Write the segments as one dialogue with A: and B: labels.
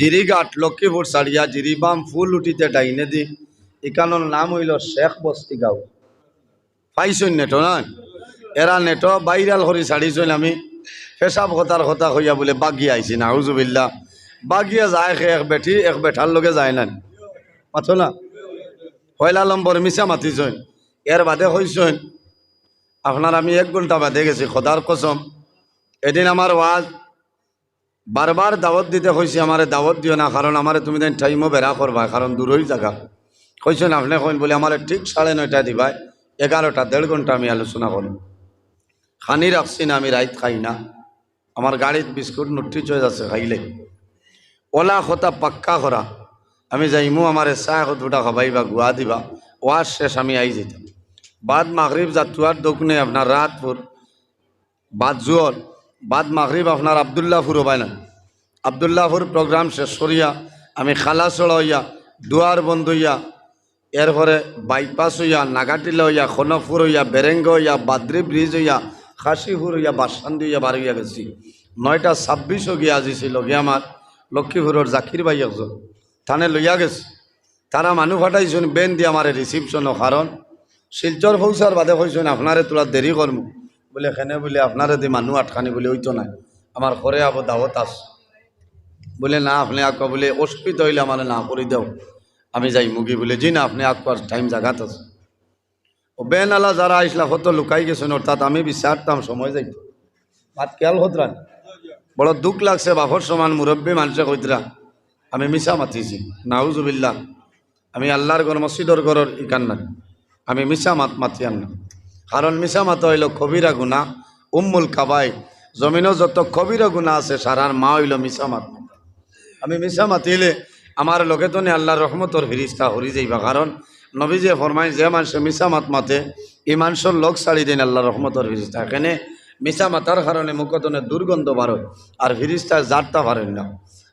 A: জিরিঘাট লক্ষ্মীপুর সারিয়া জিরিবাম ফুল উঠিতে ডাইনে দি। ইকানোর নাম হইল শেখ বস্তি গাঁও পাইছই নেটো না এরা নেটো বাইরাল হরি ছাড়িছইন আমি পেশাব কথার কথা হইয়া বলে বাগিয়া আইছি না হুজুবিল্লা বাগিয়া যায় সে এক বেঠি, এক বেঠার লগে যায় না মাথো না পয়লা নম্বর মিশা মাতিছইন। এর বাদে হইছইন আপনার আমি এক ঘণ্টা বাদে গেছি খোদার কসম। এদিন আমার ওয়াজ বারবার দাওয়াত দিতে হয়েছে আমারে দাওয়াত দিও না, কারণ আমারে তুমি দেন টাইমও বেড়া করবা কারণ দূরই জায়গা কইছেন আপনি কইন বলে, আমার ঠিক সাড়ে নয়টা দিবাই, এগারোটা, দেড় ঘণ্টা আমি আলোচনা করব। খানি রাখছি না, আমি রাইত খাই না। আমার গাড়িত বিস্কুট নুট্টি চয়ে আছে, খাইলে। ওলা খতা পাক্কা করা। আমি যাইমু, আমার চাহ দুটা খাবাইবা, গুয়া দিবা। ওয়াজ শেষ, আমি আই যেতাম বাদ মাগরিব যাত্রার দোকানে আপনার রাতপুর বাদ জুয়ল বাদ মাগরিব আপনার আবদুল্লাহপুর হবাই না আবদুল্লাহপুর প্রোগ্রাম শেষ করিয়া আমি খালাসড় হইয়া দুয়ার বন্ধ হইয়া, এরপরে বাইপাস হইয়া নাগাটিলা হইয়া খনকপুর হইয়া, বেরেঙ্গ হইয়া, বাদ্রি ব্রিজ হইয়া, খাসিপুর হইয়া বাসান্দি হইয়া বার হইয়া গেছি। নয়টা ছাব্বিশও গিয়া আজিছিল গিয়ে আমার লক্ষ্মীপুরের জাকির ভাই একজন। থানে লইয়া গেছে। তারা মানুহ ফাটাইছেন, বেন দিয়ে আমার রিসিপশনও কারণ শিলচর পৌঁছার বাদে কইছেন আপনারে তোরা দেরি করমু। বলে এখানে বলে, আপনারে দি মানুষ আটকানি বলে ওইতো নাই। আমার ঘরে আবো দাওয়াত আস বলে, না, আপনি আঁকা বলে অসুবিধা হইলে আমার না করে দেও আমি যাই মুগি বলে, জি না, আপনি আঁকবার টাইম জাগাত আছে। ও বেন আলা যারা আইসলা কত লুকাই গেছেন অর্থাৎ আমি বিচারতাম সময় যাইত ভাত খেয়াল হতরান বড় দুঃখ লাগছে বাপর সমান মুরব্বী মানুষে কইতরা আমি মিশা মাতিছি। নাউজুবিল্লা আমি আল্লাহর ঘর মসজিদর ঘরের ইকান আমি মিশা মাত মাতি আন। না কারণ মিশা মাত হইল কবিরা গুণা, উম্মুল কাবাই। জমিনও যত কবিরা গুণা আছে, সারার মা হইল মিশা মাত। মাতা। আমি মিশা মাতিলে আমার লগে তো নে আল্লাহর রহমতর ফিরিস্তা হরি যাইবা। কারণ নবী যে ফরমাই যে মানুষে মিশা মাত এই মানুষের লোক ছাড়ি দেন আল্লাহর রহমতর ফিরিস্তা। এখানে মিশা মাতার কারণে মুখতনে দুর্গন্ধ বারো, আর ফিরিস্তা জারতা পারেন না।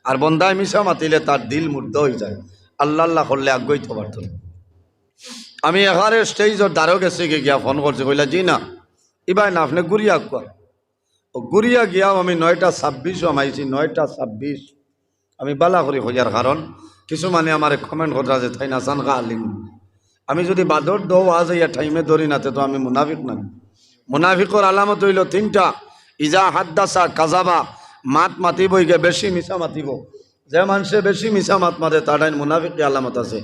A: আর বন্দায় মিশা মাতিলে তার দিল মুর্দ হয়ে যায়। আল্লাহ আল্লাহ করলে আগ্রহিত পারত না আমি এখানে স্টেজর দ্বারও গেছে গিয়ে ফোন করছি কইলা, জি না, ইবাই না, আপনি কোয়া ও গুড়িয়া গিয়াও আমি নয়টা ছাব্বিশও আমাইছি নয়টা ছাব্বিশ। আমি বালা করি খোঁজার কারণ কিছুমানে আমার কমেন্ট করা যে তাই না সান আলিম। আমি যদি বাদর দৌ আজ ইয়া টাইমে ধরি না তে আমি মুনাফিক না মুনাফিকর আলামত হইল তিনটা। ইজা হাদ্দাসা কাজাবা, মাত মাতিব গে বেশি মিশা মাতিব। যে মানুষে বেশি মিশা মাত মাতে তার মুনাফিক আলামত আছে।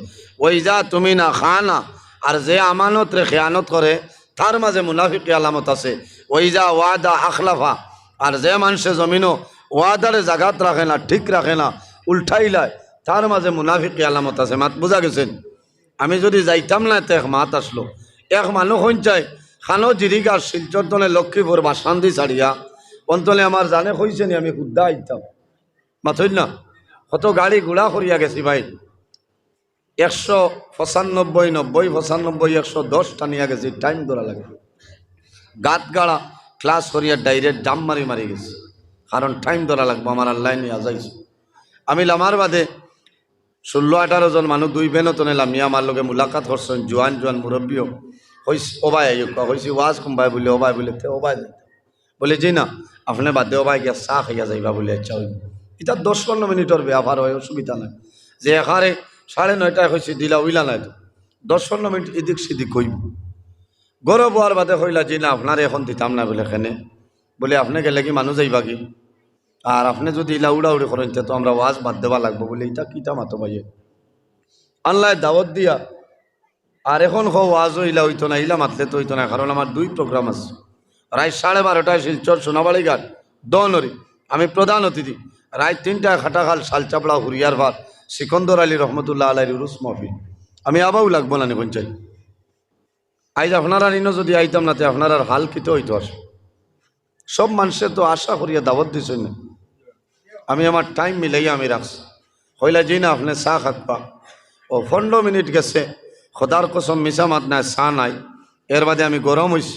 A: ওই যা তুমি না, খা না। আর যে আমানত রে খেয়ানত করে, তার মাঝে মুনাফিক আলামত আছে। ওই যা ওয়াদা আখলাফা। আর যে মানুষে জমিনও ওয়াদারে জাগাত রাখে না, ঠিক রাখে না উল্টাইলায় তার মাঝে মুনাফিক আলামত আছে। মাত বোঝা গেছেন? আমি যদি যাইতাম না, তো এক মাত আসলো। এক মানুষ হইন খানো জিরিগার শিলচর তলে লক্ষ্মীপুর বা শান্তি ছাড়িয়া, অন্তলে আমার জানে কইছেনি আমি হুদ্দা আইতাম। মাথইল না? কত গাড়ি ঘোড়া করিয়া গেছি ভাই। একশো পঁচানব্বই, নব্বই, পঁচানব্বই, একশো দশ টানিয়া গেছি টাইম ধরা লাগে। গাত গাড়া ক্লাস করিয়া ডাইরেক্ট জাম মারি মারি গেছি। কারণ টাইম ধরা লাগবো, আমার আল্লাহ নিয়ে যাইছি। আমি লামার বাদে ষোলো, আঠারো জন মানুষ দুই বেনতনে লামি আমার লগে মুলাকাত করছেন, জোয়ান জোয়ান মুরব্বীও হইস ওবাই হয়েছি ওয়াজ কোনবাই বলে ওবাই বলে, তে ওবাই বলে। জি না, আপনি বাদে ওবাই গিয়া চাহ খাইয়া যাইবা বলে হইব। এটা দশ পনেরো মিনিটর ব্যাপার হয়, অসুবিধা নাই। যে এখানে সাড়ে নয়টায় হয়েছে দিলা উইলা নাই তো। দশ পনেরো মিনিট এদিক সেদিক কইব গরব হওয়ার বাদে কইলা জি না, আপনার এখন দিতাম না বলে এখানে। বলে, আপনি গেলে কি মানুষ যাইবা কি? আর আপনি যদি ইলা উড়া উড়ি করেন, তো আমরা ওয়াজ বাদ দেওয়া লাগবো বলে এটা কিতা মাতো ভাইয়ে? আল্লাহ দাওয়াত দিয়া, আর এখন হো ওয়াজও ইলা হইতো না, ইলা মাতলে তো হইতো না, কারণ আমার দুই প্রোগ্রাম আছে। রাত সাড়ে বারোটায় শিলচর সোনাবাড়ি ঘাট, দনরি। আমি প্রধান অতিথি। রাত তিনটায় খাটাখাল শালচাপড়া হুরিয়ার ভাত সিকন্দর আলী রহমতুল্লাহ আলাই রুস মহফিল। আমি আবাও লাগবো না নিখন চাই। আইজ আপনারা নিনো যদি আইতাম না, তে আপনার হাল কিতে হইতো আসে সব মানুষের তো আশা করিয়া দাওয়াত দিছেন। না আমি আমার টাইম মিলাইয়া আমি রাখছি। হইলা জি না, আপনি চাহ খাকবা ও পনেরো মিনিট গেছে। খোদার কসম মিশা মাত নাই চাহ নাই। এর বাদে আমি গরম হয়েছি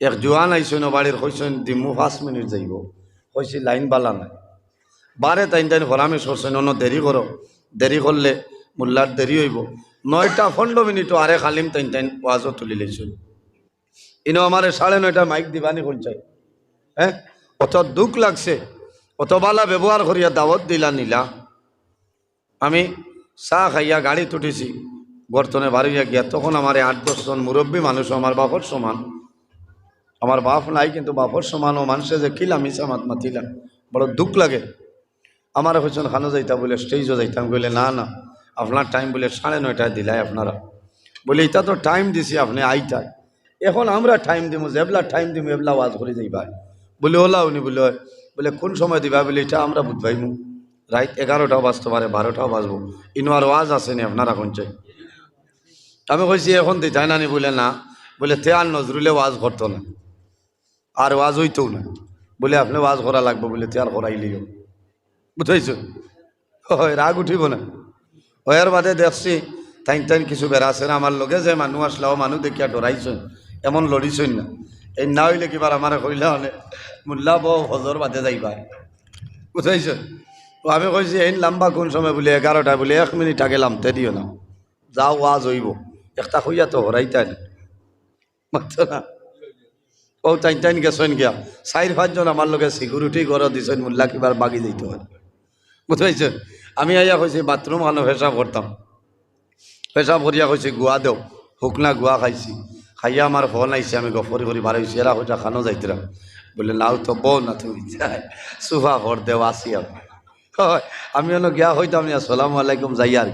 A: এক জোয়ান আইসইন বাড়ির কইসইন দিমু পাঁচ মিনিট যাইব। কইছি, লাইন বালা নাই। বারে তাইন তাইন হরামি সরছেন অন্য দেরি করো। দেরি করলে মোল্লার দেরি হইব। নয়টা পনেরো মিনিটও আরে খালিম তাইন তাইন ওয়াজও তুলি লইছিল ইনো আমারে সাড়ে নয়টা মাইক দিবানি চাই হ্যাঁ? অত দুঃখ লাগছে। অত বালা ব্যবহার করিয়া দাওয়াত দিলা নিলা। আমি চাহ খাইয়া গাড়ি তুটেছি। বর্তনে বাড়িয়া গিয়া, তখন আমার আট দশজন মুরব্বী মানুষ আমার বাপর সমান। আমার বাপ নাই কিন্তু বাপর সমান ও মানুষে যে কিলাম ইসা মাত মাতিলাম বড় দুঃখ লাগে। আমার হচ্ছেন খানো যাইতা বলে স্টেজও যাইতাম বলে না না আপনার টাইম বলে সাড়ে নয়টায় দিলাই আপনারা। বলে এটা তো টাইম দিছি আপনি আইতাই এখন আমরা টাইম দিব যেবলা টাইম দিব এবলা ওয়াজ করে যাইবা বলে ওলা উনি বলে "ওই, বলে কোন সময় দিবা? বলে এটা আমরা বুঝবাইমু রাত এগারোটাও বাজতে পারে বারোটাও বাজবো। ইনো আর ওয়াজ আসেনি আপনারা কোনছে আমি কইছি এখন দিতাই নানি বলে না। বলে তে আর নজরুলে ওয়াজ করতো না। আর ওয়াজ হইতো না। বলে আপনি ওয়াজ করা লাগবে বলে তে আর করাইলিও বুঝাইছ? হয়, রাগ উঠিব না। হয়ার বাদে দেখছি তাইন তাইন কিছু বেড়াছেন আমার লগে যে মানুষ আসলাও মানুষ দেখিয়া ডরাইছেন। এমন লড়িছেন না। এই না হইলে কিবার আমার কইলা হলে? মোল্লা বউ হজর বাদে যাইবা। বুঝাইছ? ও আমি কইছি, এই লাম্বা কোন সময় বলে? এগারোটা বলে, এক মিনিট আগে লামতে দিও না। যাও, ওয়াজ হইব। একটা হইয়া তো হরাইতাই না না। ও টাইন টাইন গেছেন গিয়া। চার পাঁচজন আমার লগে সিকিউরিটি ঘর দিছেন, মোল্লা কিবার বাগি যাইতে হয়। বুঝতে আমি আইয়া কইছি বাথরুম আনো পেশাব করতাম পেশাব করিয়া কইছি গুয়া দেও শুকনা গুয়া খাইছি। খাইয়া আমার ফোন আইছে আমি গফরি করে বাড়াইছি এরা হইটা খানো যাইতিরাম বলে, নাও তো বউ না তুমি যাই সুফা ভর দেও আসি হয়, আমি হলো গিয়া হইতাম না সালামু আলাইকুম যাই আর।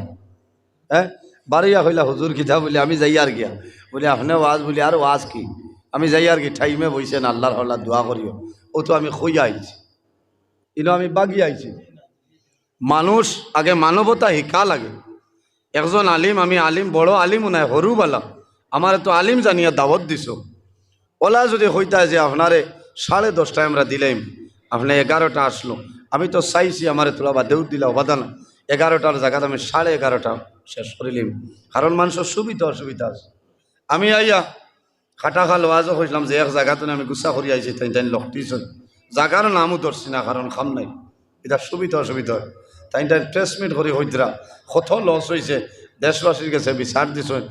A: হ্যাঁ বাড়িয়া হইলা হুজুর কিতা বলে, আমি যাই আর গিয়া। বলে আপনি ওয়াজ বলি আর ওয়াজ কি? আমি যাই আর কি ঠাইমে বইছেন আল্লাহর হল্লা দোয়া করিও। ও তো আমি খইয়া আইছি। ইনো আমি বাগি আইছি। মানুষ, আগে মানবতা শিকা লাগে। একজন আলিম, আমি আলিম, বড় আলিমও নাই সৰুবালা আমার তো আলিম জানিয়া দাওয়াত দিছো। ওলা যদি হইতা যে আপনারে সাড়ে দশটায় আমরা দিলাম, আপনি এগারোটা আসলো। আমি তো চাইছি আমার তোলা বা দেউর দিলা বাধা না এগারোটার জায়গাতে আমি সাড়ে এগারোটা শেষ করিলিম কারণ মানুষের সুবিধা অসুবিধা আছে। আমি আইয়া খাটা খাল ওয়াজও কইলাম যে এক জায়গাতে আমি গুসা করি আইছি, তাই তাই লকটিছন জাগার নামও ধরছি না কারণ খাম নাই। এটা সুবিধা, অসুবিধা। তাই তাই ট্রেসমিট করে হইতরা কত লস হয়েছে দেশবাসীর কাছে বিচার দিছেন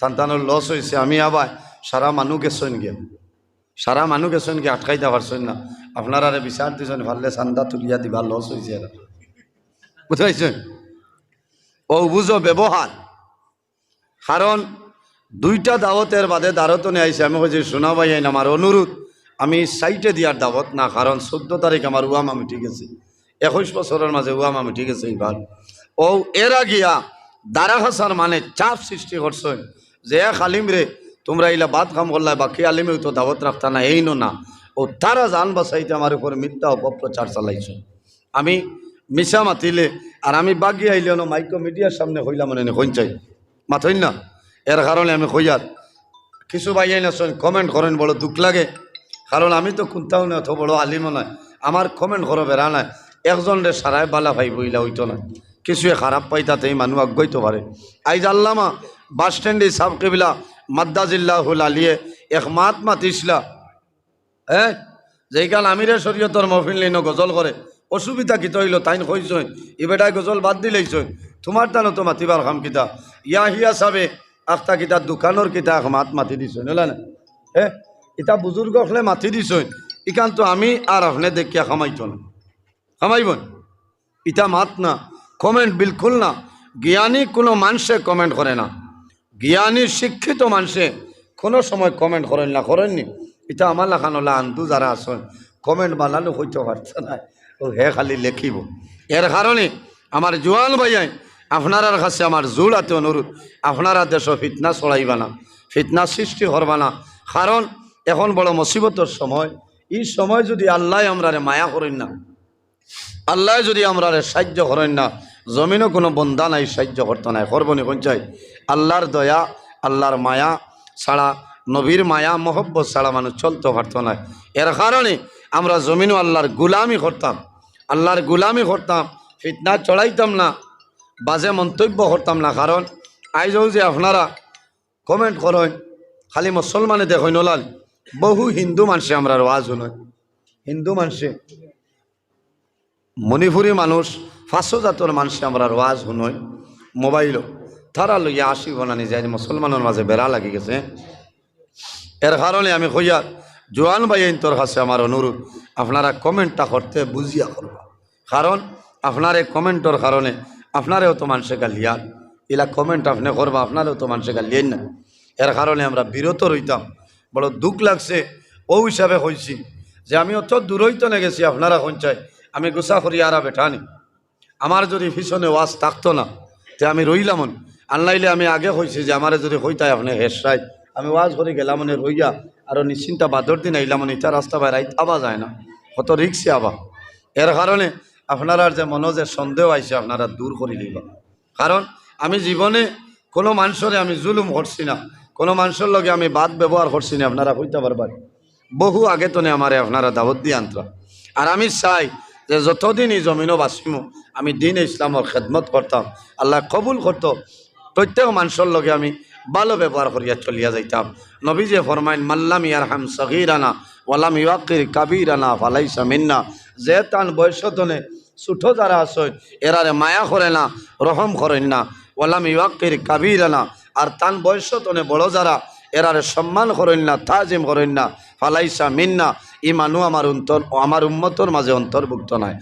A: তান্তানোর লস হয়েছে আমি আবার সারা মানুহ গেছেন গিয়া সারা মানুহ গেছেন গিয়ে আটকাইতে পারছেন না। আপনারা বিচার দিছেন ভাললে চান্দা তুলিয়া দিবা লস হয়েছে এরা বুঝাইছেন ও বুঝো ব্যবহার কারণ দুইটা দাওয়াতের বাদে দারতনে আইসে আমি কইছি, শোনা ভাই আইন আমার অনুরোধ। আমি সাইটে দিয়ার দাওয়াত না, কারণ চোদ্দ তারিখ আমার উয়াম আমি ঠিক আছে। একুশ বছরের মাঝে উয়াম আমি ঠিক আছে এইবার ও, এরা গিয়া দারা হাসার মানে চাপ সৃষ্টি করছেন যে এক আলিম রে, তোমরা এইলা বাদ কাম করলাই, বাকি আলিমেও তো দাওয়াত রাখতা না, এই না ও, তারা জান বাসাইতে আমার উপর মিথ্যা অপপ্রচার চালাইছে। আমি মিশা মাতিলে, আর আমি বাগি আইলে মাইক্রো মিডিয়ার সামনে হইলাম মানে হইন চাই। মাথইন না? এর কারণে আমি হইয়ার কিছু ভাইয়াই না কমেন্ট করেন বড় দুঃখ লাগে। কারণ আমি তো কোনটাও না অত বড় আলিমও নয়। আমার কমেন্ট করো বেড়া নাই। একজন রে সারাই বালা ভাই বইলা হইতো না। কিছুয়ে খারাপ পাই তাতে এই মানুষ আগাইতে পারে। আইজ আল্লামা বাস স্ট্যান্ডে সাব কেবিলা মাদ্দাজিল্লাহুল আলিয়ে, এক মাত মাতিসলা হ্যাঁ যেইকাল আমিরে শরীয়তর মহফিল লিন গজল করে, অসুবিধা কিতা হইল তাইন কইছই এবেটাই গজল বাদ দিলেইছই তোমার টানো তো মাতিবার খাম কিতা। ইয়া হিয়া সাবে আখতা কিতা দোকানোর কিতা মাত মাতি দিছই নলা না হে ইতা বুজুর্গ হলে মাতি দিছই ইকান তো আমি আর আপনি দেখিয়া খামাইত না? খামাইবন ইটা মাত না কমেন্ট বিলকুল না। জ্ঞানী কোনো মানুষে কমেন্ট করে না। জ্ঞানী শিক্ষিত মানুষে কোনো সময় কমেন্ট করেন না করেননি এটা আমার লেখানো আন্দু যারা আছেন কমেন্ট বানানো হইতে পারছে না ও হে খালি লেখিব। এর কারণে আমার জোয়ান ভাইয়াই আপনারার কাছে আমার জোর আতে অনুরোধ, আপনারা দেশ ফিতনা চড়াইবা না, ফিতনা সৃষ্টি করবা না। কারণ এখন বড় মুসিবতর সময়, এই সময় যদি আল্লাহ আমরা মায়া করেন না, আল্লাহ যদি আমরা সাহায্য করেন না জমিনও কোনো বন্ধা নাই, সাহায্য করতে নাই, করবনি পঞ্চায়েত আল্লাহর দয়া, আল্লাহর মায়া ছাড়া, নবীর মায়া, মহব্বত ছাড়া মানুষ চলতে পারত না। এর কারণে আমরা জমিনও আল্লাহর গুলামি করতাম, আল্লাহর গুলামি করতাম, ফিতনা চড়াইতাম না। বাজে মন্তব্য করতাম না, কারণ আইজও যে আপনারা কমেন্ট করেন, খালি মুসলমানে দেখেন ওলাল, বহু হিন্দু মানুষে আমরা ওয়াজ শুনয় হিন্দু মানুষে, মণিপুরী মানুষ পাঁচশো জাতর মানুষে আমরা ওয়াজ শুনই মোবাইলও তারা লইয়া আসি বনানি যায় মুসলমানের মাঝে বেড়া লাগি গেছে। এর কারণে আমি কইয়া, জোয়ান ভাই তোর কাছে আমার অনুরোধ, আপনারা কমেন্টটা করতে বুঝিয়া করবা। কারণ, আপনার এই কমেন্টর কারণে আপনারেও তো মানুষে গালিয়ার এলা কমেন্ট আপনি করবা, আপনারেও তো মানুষে গালিয়েন না। এর কারণে আমরা বিরত রইতাম। বড় দুঃখ লাগছে, ও হিসাবে হয়েছি যে আমি অত দূরইত নে গেছি, আপনারা সঞ্চয় আমি গুসা করি আরা বেঠানি আমার যদি পিছনে ওয়াজ থাকতো না, তে আমি রইলাম আনলাইলে আমি আগে হয়েছি যে আমারে যদি হইতাই আপনি হেসাই আমি ওয়াজ করে গেলাম রইয়া আরও নিশ্চিন্তা বাদর দিন আইলাম ইটা রাস্তা বাইরে আবা যায় না। কত রিক্সে আবা। এর কারণে আপনারা যে মনে যে সন্দেহ আইছে আপনারা দূর করে দিবা। কারণ আমি জীবনে কোনো মানুষরে আমি জুলুম করছি না, কোনো মানুষের লগে আমি বাদ ব্যবহার করছি না, আপনারা হইতে পারবার বহু আগে তো আমারে আপনারা দাবত দিয়ে আনতাম আর আমি চাই যে যতদিন এই জমিনও বাঁচিম, আমি দিন ইসলামর খেদমত করতাম, আল্লাহ কবুল করত, প্রত্যেক মানুষের লগে আমি ভালো ব্যবহার করিয়া চলিয়া যাইতাম। নবী যে ফরমাইন, মাল্লাম ইয়ার হাম সগিরানা ওয়ালাম ইউকির কাবিরানা ফালাইসা মিন্না। যে তান বয়সতনে ছোট যারা আসেন এরারে মায়া করে না, রহম করেন না। ওলাম ইয়াকির কাবির না আর তান বয়সতনে বড় যারা, এরারে সম্মান করেন না, তাজিম করেন না। ফালাইসা মিন্না ইমানু আমার অন্তর, আমার উন্মতর মাঝে অন্তর্ভুক্ত নাই।